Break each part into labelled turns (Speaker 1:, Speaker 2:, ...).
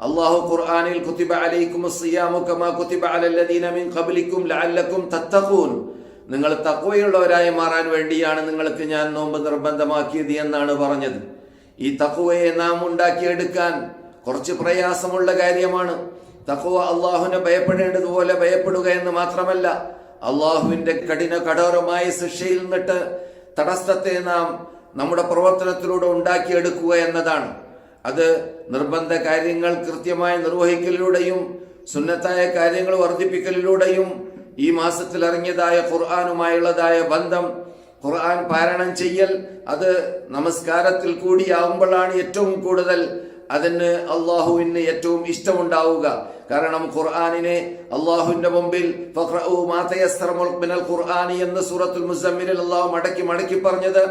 Speaker 1: അള്ളാഹു ഖുർആനിൽ കുത്തിബ അലൈക്കും സിയാമു കമാ കുത്തിബ അലല്ലദീന മിൻ ഖബ്ലിക്കും ലഅല്ലക്കും തത്തഖൂൻ. നിങ്ങൾ തഖ്വയുള്ളവരായി മാറാൻ വേണ്ടിയാണ് നിങ്ങൾക്ക് ഞാൻ നോമ്പ് നിർബന്ധമാക്കിയത് എന്നാണ് പറഞ്ഞത്. ഈ തഖ്വയെ നാം ഉണ്ടാക്കിയെടുക്കാൻ കുറച്ച് പ്രയാസമുള്ള കാര്യമാണ്. തഖ്വ അള്ളാഹുവിനെ ഭയപ്പെടേണ്ടതുപോലെ ഭയപ്പെടുക എന്ന് മാത്രമല്ല അള്ളാഹുവിന്റെ കഠിന കഠോരമായ ശിക്ഷയിൽ നിന്നിട്ട് തടസ്സത്തെ നാം നമ്മുടെ പ്രവർത്തനത്തിലൂടെ ഉണ്ടാക്കിയെടുക്കുക എന്നതാണ്. അത് നിർബന്ധ കാര്യങ്ങൾ കൃത്യമായി നിർവഹിക്കലിലൂടെയും സുന്നത്തായ കാര്യങ്ങൾ വർദ്ധിപ്പിക്കലിലൂടെയും ഈ മാസത്തിൽ ഇറങ്ങിയതായ ഖുർആാനുമായുള്ളതായ ബന്ധം ഖുർആൻ പാരായണം ചെയ്യൽ അത് നമസ്കാരത്തിൽ കൂടിയാവുമ്പോഴാണ് ഏറ്റവും കൂടുതൽ അതിന് അള്ളാഹുവിന് ഏറ്റവും ഇഷ്ടമുണ്ടാവുക. കാരണം ഖുർആാനിനെ അള്ളാഹുവിന്റെ മുമ്പിൽ ഖുർആാനി എന്ന സൂറത്തുൽ മുസമ്മിലിൽ അള്ളാഹു മടക്കി മടക്കി പറഞ്ഞത്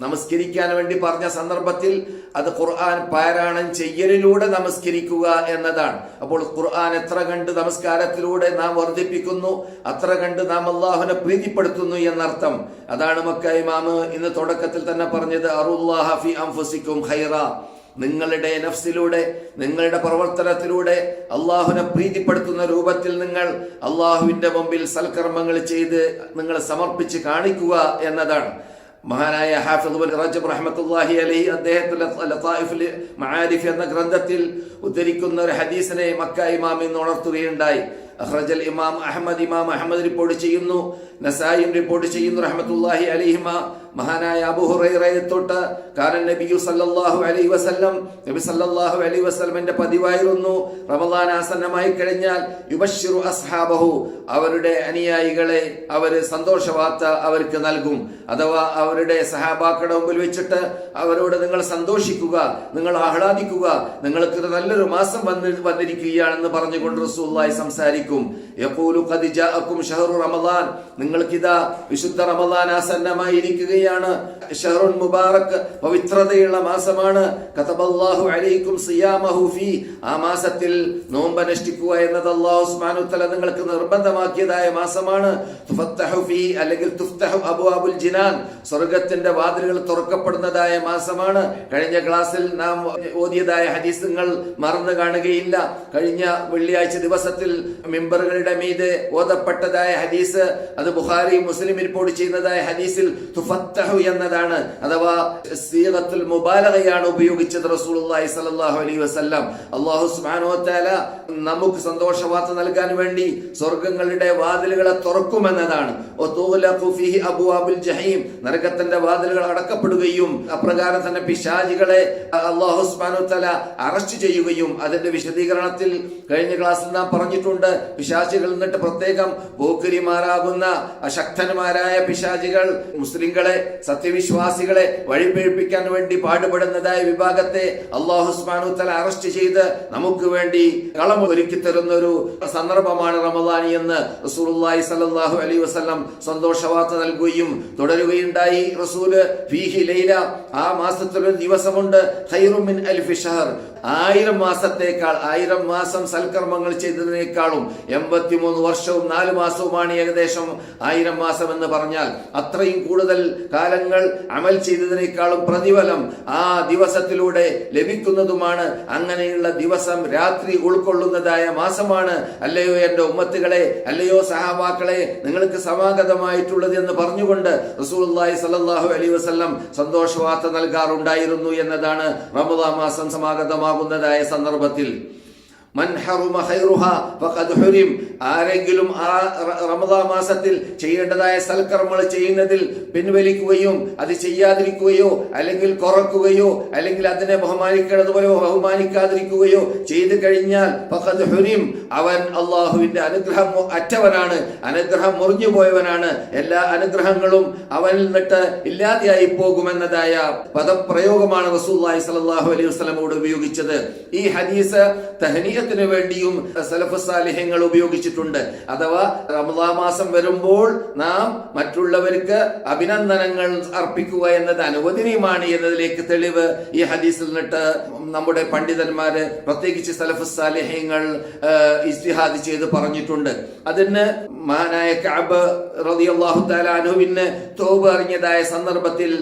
Speaker 1: നമസ്കരിക്കാൻ വേണ്ടി പറഞ്ഞ സന്ദർഭത്തിൽ അത് ഖുർആൻ പാരായണം ചെയ്യലിലൂടെ നമസ്കരിക്കുക എന്നതാണ്. അപ്പോൾ ഖുർആൻ എത്ര കണ്ട് നമസ്കാരത്തിലൂടെ നാം വർദ്ധിപ്പിക്കുന്നു അത്ര കണ്ട് നാം അള്ളാഹുനെ പ്രീതിപ്പെടുത്തുന്നു എന്നർത്ഥം. അതാണ് മക്ക ഇമാമ് ഇന്ന് തുടക്കത്തിൽ തന്നെ പറഞ്ഞത് അറുല്ലാഹ അംഫുസിക്കും ഖൈറ. നിങ്ങളുടെ നഫ്സിലൂടെ നിങ്ങളുടെ പ്രവർത്തനത്തിലൂടെ അള്ളാഹുവിനെ പ്രീതിപ്പെടുത്തുന്ന രൂപത്തിൽ നിങ്ങൾ അള്ളാഹുവിന്റെ മുമ്പിൽ സൽക്കർമ്മങ്ങൾ ചെയ്ത് നിങ്ങൾ സമർപ്പിച്ച് കാണിക്കുക എന്നതാണ്. മഹാനായ ഹാഫിദ് റജബ് റഹ്മത്തുല്ലാഹി അലൈഹി മആരിഫ് എന്ന ഗ്രന്ഥത്തിൽ ഉദ്ധരിക്കുന്ന ഒരു ഹദീസിനെ മക്ക ഇമാമിന്ന് ഉണർത്തുകയുണ്ടായി. അഹ്റജൽ ഇമാം അഹമ്മദ് ഇമാം അഹമ്മദ് റിപ്പോർട്ട് ചെയ്യുന്നു. നസായും റിപ്പോർട്ട് ചെയ്യുന്നു റഹ്മത്തുല്ലാഹി അലൈഹിമ. മഹാനായ അബു ഹുറൈറയെ തൊട്ട് കാരൻ നബിയു സല്ലല്ലാഹു അലൈഹി വസല്ലം. നബി സല്ലല്ലാഹു അലൈഹി വസ്ലമിന്റെ പതിവായിരുന്നു. റമദാൻ ആസന്നമായി കഴിഞ്ഞാൽ യുബശ്ശിറു അസ്ഹാബഹു. അവരുടെ അനുയായികളെ അവർ സന്തോഷവാർത്ത അവർക്ക് നൽകും. അഥവാ അവരുടെ സഹാബാക്കളുടെ മുമ്പിൽ വെച്ചിട്ട് അവരോട് നിങ്ങൾ സന്തോഷിക്കുക നിങ്ങൾ ആഹ്ലാദിക്കുക നിങ്ങൾക്ക് നല്ലൊരു മാസം വന്ന് വന്നിരിക്കുകയാണെന്ന് പറഞ്ഞുകൊണ്ട് റസൂള്ളായി സംസാരിക്കും യഖൂലു ഖദ് ജാഅക്കും ഷഹ്റു റമദാൻ. നിങ്ങൾക്കിതാ വിശുദ്ധ റമദാൻ ആസന്നമായിരിക്കുകയാണ് ഷഹറുൻ മുബാറക് പവിത്രതയുള്ള മാസമാണ്. കതബല്ലാഹു അലൈക്കും സിയാമഹു ഫീ. ആ മാസത്തിൽ നോമ്പ് അനുഷ്ഠിക്കുക എന്നത് അല്ലാഹു സുബ്ഹാനഹു തആല നിങ്ങൾക്ക് നിർബന്ധമാക്കിയതായ മാസമാണ്. തുഫത്തഹു ഫീ അല്ലെങ്കിൽ തുഫ്തഹു അബ്വാബുൽ ജിനാൻ. സ്വർഗത്തിന്റെ വാതിലുകൾ തുറക്കപ്പെടുന്നതായ മാസമാണ്. കഴിഞ്ഞ ക്ലാസ്സിൽ നാം ഓതിയതായ ഹദീസുകൾ മറന്നു കാണുകയില്ല. കഴിഞ്ഞ വെള്ളിയാഴ്ച ദിവസത്തിൽ മെമ്പറുകളുടെ മീത് ഓതപ്പെട്ടതായ ഹദീസ് അത് ബുഹാരി മുസ്ലിം റിപ്പോർട്ട് ചെയ്യുന്നതായ ഹദീസിൽ തുഫത്തഹു എന്നതാണ്. അഥവാ സീറത്തുൽ മുബാലകയാണ് ഉപയോഗിച്ചത് റസൂലുള്ളാഹി സ്വല്ലല്ലാഹു അലൈഹി വസല്ലം. അല്ലാഹു സുബ്ഹാനഹു വതആല നമുക്ക് സന്തോഷ വാർത്ത നൽകാൻ വേണ്ടി സ്വർഗങ്ങളുടെ വാതിലുകളെ തുറക്കുമെന്നതാണ്. ജഹീം. നരകത്തിന്റെ വാതിലുകൾ അടക്കപ്പെടുകയും അപ്രകാരം തന്നെ പിശാചികളെ അല്ലാഹു സുബ്ഹാനഹു വതആല അറസ്റ്റ് ചെയ്യുകയും അതിന്റെ വിശദീകരണത്തിൽ കഴിഞ്ഞ ക്ലാസ്സിൽ നാം പറഞ്ഞിട്ടുണ്ട്. പിശാചികൾ എന്നിട്ട് പ്രത്യേകം പോക്കരിമാരാകുന്ന അശക്തന്മാരായ പിശാചികൾ മുസ്ലിങ്ങളെ സത്യവിശ്വാസികളെ വഴിപിഴപ്പിക്കാൻ വേണ്ടി പാടുപെടുന്നതായ വിഭാഗത്തെ അള്ളാഹുസ്മാനു സുബ്ഹാനഹു തആല അറസ്റ്റ് ചെയ്ത് നമുക്ക് വേണ്ടി കളം ഒരുക്കി തരുന്ന ഒരു സന്ദർഭമാണ് റമദാനി എന്ന് റസൂലുള്ളാഹി സലാഹു അലൈഹി വസ്ലം സന്തോഷവാർത്ത നൽകുകയും തുടരുകയുണ്ടായി. റസൂൽ ഫീഹി ലൈല ആ മാസത്തിൽ ഒരു ദിവസമുണ്ട്. ഖൈറു മിൻ അൽഫി ഷഹർ. ആയിരം മാസത്തേക്കാൾ ആയിരം മാസം സൽക്കർമ്മങ്ങൾ ചെയ്തതിനേക്കാളും എൺപത്തിമൂന്ന് വർഷവും നാല് മാസവുമാണ് ഏകദേശം ആയിരം മാസം എന്ന് പറഞ്ഞാൽ അത്രയും കൂടുതൽ കാലങ്ങൾ അമൽ ചെയ്തതിനേക്കാളും പ്രതിഫലം ആ ദിവസത്തിലൂടെ ലഭിക്കുന്നതുമാണ് അങ്ങനെയുള്ള ദിവസം രാത്രി ഉൾക്കൊള്ളുന്നതായ മാസമാണ്. അല്ലയോ എന്റെ ഉമ്മത്തുകളെ അല്ലയോ സഹാബാക്കളെ നിങ്ങൾക്ക് സമാഗതമായിട്ടുള്ളത് എന്ന് പറഞ്ഞുകൊണ്ട് റസൂലുള്ളാഹി സ്വല്ലല്ലാഹു അലൈഹി വസല്ലം സന്തോഷവാർത്ത നൽകാറുണ്ടായിരുന്നു എന്നതാണ് റമദാ മാസം സമാഗതമാകുന്നതായ സന്ദർഭത്തിൽ. ആരെങ്കിലും ആ റമദാ മാസത്തിൽ ചെയ്യേണ്ടതായ സൽക്കർമ്മങ്ങൾ ചെയ്യുന്നതിൽ പിൻവലിക്കുകയും അത് ചെയ്യാതിരിക്കുകയോ അല്ലെങ്കിൽ കുറക്കുകയോ അല്ലെങ്കിൽ അതിനെ ബഹുമാനിക്കേണ്ടതുപോലെ ബഹുമാനിക്കാതിരിക്കുകയോ ചെയ്തു കഴിഞ്ഞാൽ ഫഖദ് ഹുരിം അവൻ അള്ളാഹുവിന്റെ അനുഗ്രഹം അറ്റവനാണ്. അനുഗ്രഹം മുറിഞ്ഞു പോയവനാണ്. എല്ലാ അനുഗ്രഹങ്ങളും അവനിൽ നിന്നിട്ട് ഇല്ലാതെയായി പോകുമെന്നതായ പദപ്രയോഗമാണ് സല്ലല്ലാഹു അലൈഹി വസല്ലം ഉപയോഗിച്ചത്. ഈ ഹദീസ് തഹനിയത്തിന് വേണ്ടിയും സലഫ് സാലിഹ്യങ്ങൾ ഉപയോഗിച്ചിട്ടുണ്ട്. അഥവാ റമദാ മാസം വരുമ്പോൾ നാം മറ്റുള്ളവർക്ക് അഭിനന്ദനങ്ങൾ അർപ്പിക്കുക എന്നത് അനുവദനീയമാണ് എന്നതിലേക്ക് തെളിവ് ഈ ഹദീസിൽ നിന്നിട്ട് നമ്മുടെ പണ്ഡിതന്മാര് പ്രത്യേകിച്ച് സലഫ് സാലിഹ്യങ്ങൾ ഇസ്തിഹാദ് ചെയ്ത് പറഞ്ഞിട്ടുണ്ട്. അതിന് മഹാനായ കഅബ് റളിയല്ലാഹു തആല അൻഹുവിന് തോബ് അറിഞ്ഞതായ സന്ദർഭത്തിൽ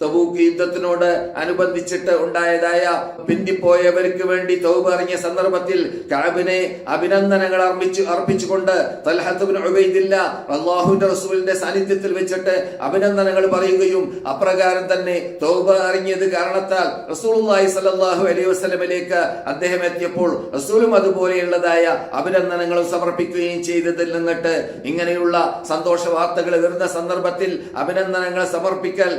Speaker 1: തബൂക്ക് യുദ്ധത്തിനോട് അനുബന്ധിച്ചിട്ട് ഉണ്ടായതായ പിന്തിപ്പോയവർക്ക് വേണ്ടി തൗബ അറിഞ്ഞ സന്ദർഭത്തിൽ കാബിനെ അഭിനന്ദനങ്ങൾ അർപ്പിച്ചു അർപ്പിച്ചുകൊണ്ട് റസൂലിന്റെ സാന്നിധ്യത്തിൽ വെച്ചിട്ട് അഭിനന്ദനങ്ങൾ പറയുകയും അപ്രകാരം തന്നെ തൗബ അറിഞ്ഞത് കാരണത്താൽ റസൂലുള്ളാഹി സലാഹു അലൈഹി വസ്ലമിലേക്ക് അദ്ദേഹം എത്തിയപ്പോൾ റസൂലും അതുപോലെയുള്ളതായ അഭിനന്ദനങ്ങളും സമർപ്പിക്കുകയും ചെയ്തതിൽ നിന്നിട്ട് ഇങ്ങനെയുള്ള സന്തോഷ വാർത്തകൾ വരുന്ന സന്ദർഭത്തിൽ അഭിനന്ദനങ്ങൾ സമർപ്പിക്കൽ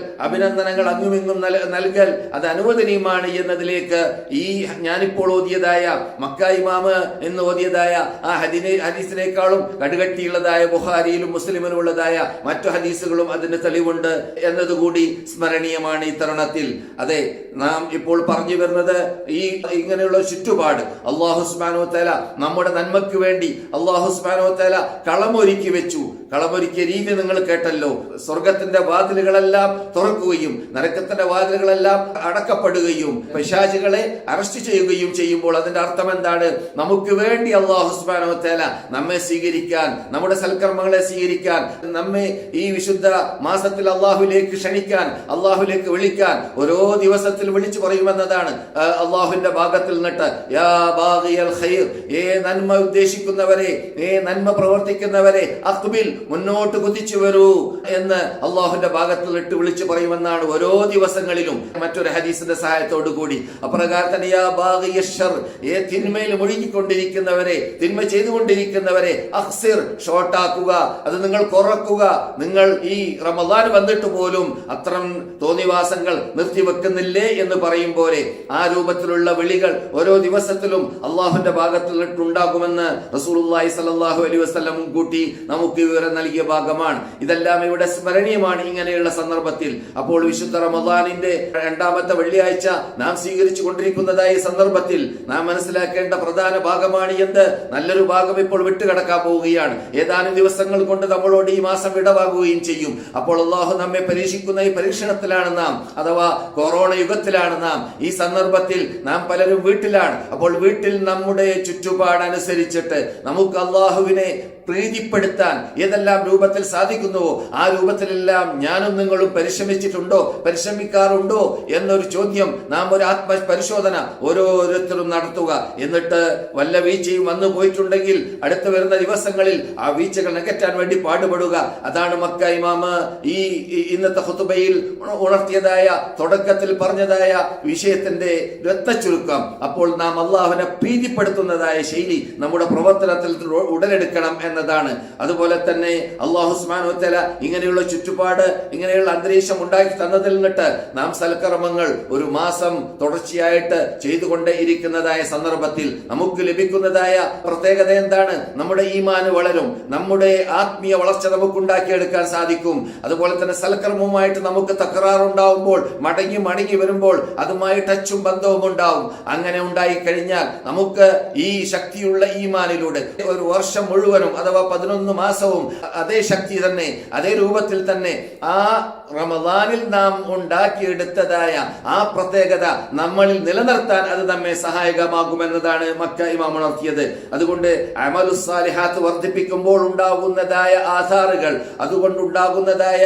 Speaker 1: അഭിനന്ദനങ്ങൾ അങ്ങുമിങ്ങും നൽ- നൽകൽ അത് അനുവദനീയമാണ് എന്നതിലേക്ക് ഈ ഞാനിപ്പോൾ ഓതിയതായ മക്ക ഇമാമ് എന്ന് ഓതിയതായ ആ ഹദിനെ ഹദീസിനേക്കാളും കടുകട്ടിയുള്ളതായ ബുഹാരിയിലും മുസ്ലിമിലും ഉള്ളതായ മറ്റു ഹദീസുകളും അതിന് തെളിവുണ്ട് എന്നതുകൂടി സ്മരണീയമാണ് ഈ തരുണത്തിൽ. അതെ നാം ഇപ്പോൾ പറഞ്ഞു വരുന്നത് ഈ ഇങ്ങനെയുള്ള ചുറ്റുപാട്. അള്ളാഹുസ്മാനോ തല നമ്മുടെ നന്മയ്ക്ക് വേണ്ടി അള്ളാഹുസ്മാനോ തല കളമൊരുക്കി വെച്ചു. കളമൊരുക്കിയ രീതി നിങ്ങൾ കേട്ടല്ലോ. സ്വർഗത്തിന്റെ വാതിലുകളെല്ലാം തുറക്കുകയും നരക്കത്തിന്റെ വാതിലുകളെല്ലാം അടക്കപ്പെടുകയും പിശാചുകളെ അറസ്റ്റ് ചെയ്യുകയും ചെയ്യുമ്പോൾ അതിന്റെ അർത്ഥം എന്താണ്? നമുക്ക് വേണ്ടി അള്ളാഹു സുബ്ഹാനഹു തആല നമ്മെ സ്വീകരിക്കാൻ നമ്മുടെ സൽക്കർമ്മങ്ങളെ സ്വീകരിക്കാൻ നമ്മെ ഈ വിശുദ്ധ മാസത്തിൽ അള്ളാഹുലേക്ക് ക്ഷണിക്കാൻ അള്ളാഹുലേക്ക് വിളിക്കാൻ ഓരോ ദിവസത്തിൽ വിളിച്ചു പറയുമെന്നതാണ് അള്ളാഹുവിന്റെ ഭാഗത്തിൽ നിന്നിട്ട്. യാ ബാഗിയൽ ഖൈർ ഏ നന്മ ഉദ്ദേശിക്കുന്നവരെ ഏ നന്മ പ്രവർത്തിക്കുന്നവരെ അഖ്ബിൽ മുന്നോട്ട് കുതിച്ചു വരൂ എന്ന് അള്ളാഹുന്റെ ഭാഗത്തിൽ ഇട്ട് വിളിച്ചു പറയുമെന്നാണ് ഓരോ ദിവസങ്ങളിലും മറ്റൊരു ഹദീസിന്റെ സഹായത്തോടു കൂടി. അപ്രകാരം തന്നെ ഏ തിന്മയിൽ മുഴുകിക്കൊണ്ടിരിക്കുന്നവരെ തിന്മ ചെയ്തുകൊണ്ടിരിക്കുന്നവരെ അഹ്സിർ ഷോർട്ടാക്കുക അത് നിങ്ങൾ കുറക്കുക. നിങ്ങൾ ഈ റമദാൻ വന്നിട്ട് പോലും അത്തരം തോന്നിവാസങ്ങൾ നിർത്തിവെക്കുന്നില്ലേ എന്ന് പറയും പോലെ ആ രൂപത്തിലുള്ള വിളികൾ ഓരോ ദിവസത്തിലും അള്ളാഹുന്റെ ഭാഗത്തിൽ ഉണ്ടാകുമെന്ന് റസൂൽ അലൈഹി വസല്ലം കൂട്ടി നമുക്ക് വിവരം നൽകിയ ഭാഗമാണ്. ഇതെല്ലാം ഇവിടെ സ്മരണീയമാണ് ഇങ്ങനെയുള്ള സന്ദർഭത്തിൽ. അപ്പോൾ വിശുദ്ധ റമദാനിന്റെ രണ്ടാമത്തെ വെള്ളിയാഴ്ച നാം സ്വീകരിച്ചു കൊണ്ടിരിക്കുന്നതായ സന്ദർഭത്തിൽ നാം മനസ്സിലാക്കേണ്ട പ്രധാന ഭാഗമാണ് എന്ത്? നല്ലൊരു ഭാഗം ഇപ്പോൾ വിട്ടുകിടക്കാൻ പോവുകയാണ്. ഏതാനും ദിവസങ്ങൾ കൊണ്ട് നമ്മളോട് ഈ മാസം വിടവാകുകയും ചെയ്യും. അപ്പോൾ അള്ളാഹു നമ്മെ പരീക്ഷിക്കുന്ന ഈ പരീക്ഷണത്തിലാണ് നാം അഥവാ കൊറോണ യുഗത്തിലാണ് നാം. ഈ സന്ദർഭത്തിൽ നാം പലരും വീട്ടിലാണ്. അപ്പോൾ വീട്ടിൽ നമ്മുടെ ചുറ്റുപാടനുസരിച്ചിട്ട് നമുക്ക് അള്ളാഹുവിനെ പ്രീതിപ്പെടുത്താൻ ഏതെല്ലാം രൂപത്തിൽ സാധിക്കുന്നുവോ ആ രൂപത്തിലെല്ലാം ഞാനും നിങ്ങളും പരിശ്രമിച്ചിട്ടുണ്ടോ? പരിശ്രമിക്കാറുണ്ടോ? എന്നൊരു ചോദ്യം നാം ഒരു ആത്മ പരിശോധന ഓരോരുത്തരും നടത്തുക. എന്നിട്ട് വല്ല വീഴ്ചയും വന്നു പോയിട്ടുണ്ടെങ്കിൽ അടുത്ത് വരുന്ന ദിവസങ്ങളിൽ ആ വീഴ്ചകൾ നികറ്റാൻ വേണ്ടി പാടുപെടുക. അതാണ് മക്ക ഇമാമ് ഈ ഇന്നത്തെ ഹുത്തുബയിൽ ഉണ- ഉണർത്തിയതായ തുടക്കത്തിൽ പറഞ്ഞതായ വിഷയത്തിന്റെ രക്തച്ചുരുക്കം അപ്പോൾ നാം അള്ളാഹുവിനെ പ്രീതിപ്പെടുത്തുന്നതായ ശൈലി നമ്മുടെ പ്രവർത്തനത്തിൽ ഉടലെടുക്കണം ഉടലെടുക്കണം എന്നതാണ്. അതുപോലെ തന്നെ അള്ളാഹുസ്മാൻ സുബ്ഹാനഹു ഇങ്ങനെയുള്ള ചുറ്റുപാട് ഇങ്ങനെയുള്ള അന്തരീക്ഷം ഉണ്ടാക്കി തന്നതിൽ നിന്നിട്ട് നാം സൽക്കർമ്മങ്ങൾ ഒരു മാസം തുടർച്ചയായിട്ട് ചെയ്തുകൊണ്ടേ ഇരിക്കുന്നതായ സന്ദർഭത്തിൽ നമുക്ക് ലഭിക്കുന്നതായ പ്രത്യേകത എന്താണ്? നമ്മുടെ ഈമാന് വളരും. നമ്മുടെ ആത്മീയ വളർച്ച നമുക്ക് ഉണ്ടാക്കിയെടുക്കാൻ സാധിക്കും. അതുപോലെ തന്നെ സൽക്കർമ്മവുമായിട്ട് നമുക്ക് തകരാറുണ്ടാവുമ്പോൾ മടങ്ങി മടങ്ങി വരുമ്പോൾ അതുമായി ടച്ചും ബന്ധവും ഉണ്ടാവും. അങ്ങനെ ഉണ്ടായി കഴിഞ്ഞാൽ നമുക്ക് ഈ ശക്തിയുള്ള ഈമാനിലൂടെ ഒരു വർഷം മുഴുവനും അഥവാ പതിനൊന്ന് മാസവും അതേ ശക്തി തന്നെ അതേ രൂപത്തിൽ തന്നെ ആ റമദാനിൽ നാം ഉണ്ടാക്കിയെടുത്തതായ ആ പ്രത്യേകത നമ്മളിൽ നിലനിർത്താൻ അത് നമ്മെ സഹായകമാകുമെന്നതാണ് മക്ക ഇമാം ഉണർത്തിയത്. അതുകൊണ്ട് അമലുസാലിഹാത്ത് വർദ്ധിപ്പിക്കുമ്പോൾ ഉണ്ടാകുന്നതായ ആധാറുകൾ അതുകൊണ്ടുണ്ടാകുന്നതായ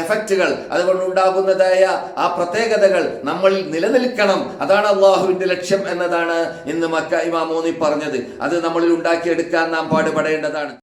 Speaker 1: എഫക്റ്റുകൾ അതുകൊണ്ടുണ്ടാകുന്നതായ ആ പ്രത്യേകതകൾ നമ്മളിൽ നിലനിൽക്കണം. അതാണ് അള്ളാഹുവിന്റെ ലക്ഷ്യം എന്നതാണ് ഇന്ന് മക്ക ഇമാമോന്നി പറഞ്ഞത്. അത് നമ്മളിൽ ഉണ്ടാക്കിയെടുക്കാൻ നാം പാടുപെടേണ്ടതാണ്.